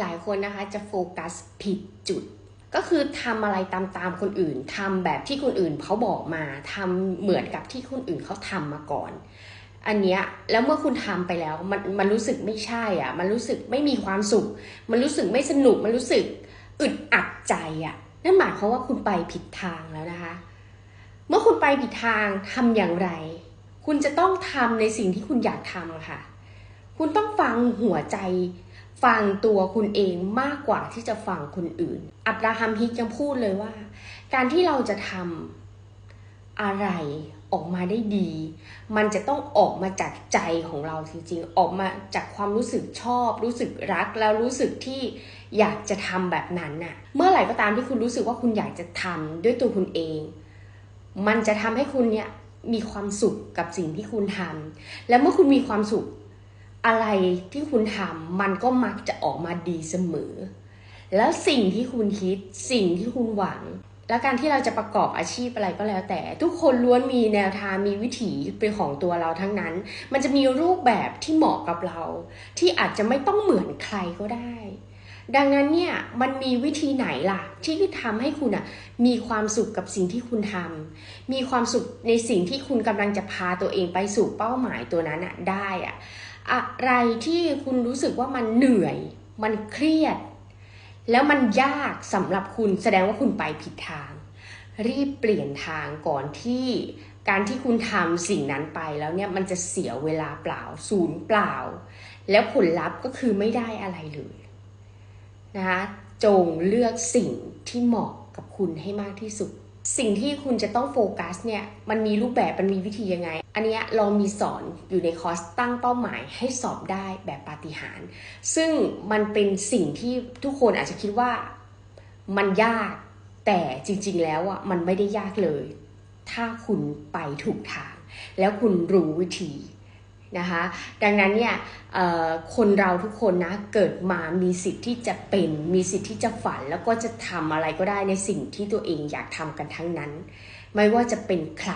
หลายคนนะคะจะโฟกัสผิดจุด ก็คือทำอะไรตามๆคนอื่นทำแบบที่คนอื่นเขาบอกมาทำเหมือนกับที่คนอื่นเขาทำมาก่อน อันเนี้ยแล้วเมื่อคุณทำไปแล้วมันมันรู้สึกไม่ใช่อะมันรู้สึกไม่มีความสุข มันรู้สึกไม่สนุกมันรู้สึกอึดอัดใจอะนั่นหมายความว่าคุณไปผิดทางแล้วนะคะ เมื่อคุณไปผิดทางทำอย่างไร คุณจะต้องทำในสิ่งที่คุณอยากทำค่ะ คุณต้องฟังหัวใจ ฟังตัวคุณเองมากกว่าที่จะฟังคนอื่น อับราฮัมฮิกยังพูดเลยว่า การที่เราจะทำอะไรออกมาได้ดี มันจะต้องออกมาจากใจของเราจริงๆ ออกมาจากความรู้สึกชอบ รู้สึกรัก แล้วรู้สึกที่อยากจะทำแบบนั้นน่ะ เมื่อไหร่ก็ตามที่คุณรู้สึกว่าคุณอยากจะทำด้วยตัวคุณเอง มันจะทำให้คุณเนี่ยมีความสุขกับสิ่งที่คุณทำและเมื่อคุณมีความสุข อะไรที่คุณทำมันก็มักจะออกมาดีเสมอ แล้วสิ่งที่คุณคิดสิ่งที่คุณหวัง และการที่เราจะประกอบอาชีพอะไรก็แล้วแต่ ทุกคนล้วนมีแนวทางมีวิถีเป็นของตัวเราทั้งนั้น มันจะมีรูปแบบที่เหมาะกับเรา ที่อาจจะไม่ต้องเหมือนใครก็ได้ ดังนั้นเนี่ยมันมีวิธีไหนล่ะ ที่ทำให้คุณอะมีความสุขกับสิ่งที่คุณทำมีความสุขในสิ่งที่คุณกำลังจะพาตัวเองไปสู่เป้าหมายตัวนั้นอะได้อะอะไรที่คุณรู้สึกว่ามันเหนื่อย มันเครียด แล้วมันยากสำหรับคุณแสดงว่าคุณไปผิดทาง รีบเปลี่ยนทางก่อนที่การที่คุณทำสิ่งนั้นไปแล้วเนี่ยมันจะเสียเวลาเปล่า ศูนย์เปล่า แล้วผลลัพธ์ก็คือไม่ได้อะไรเลย นะคะจงเลือกสิ่งที่เหมาะกับคุณให้มากที่สุด สิ่งที่คุณจะต้องโฟกัสเนี่ยมันมีรูปแบบมันมีวิธียังไง อันนี้เรามีสอนอยู่ในคอร์สตั้งเป้าหมายให้สอบได้แบบปาฏิหาริย์ซึ่งมันเป็นสิ่งที่ทุกคนอาจจะคิดว่ามันยากแต่จริงๆแล้วอะมันไม่ได้ยากเลย ถ้าคุณไปถูกทาง แล้วคุณรู้วิธี นะคะดังนั้นเนี่ยคนเราทุกคนนะเกิดมามีสิทธิ์ที่จะเป็นมีสิทธิ์ที่จะฝันแล้วก็จะทำอะไรก็ได้ในสิ่งที่ตัวเองอยากทำกันทั้งนั้น ไม่ว่าจะเป็นใคร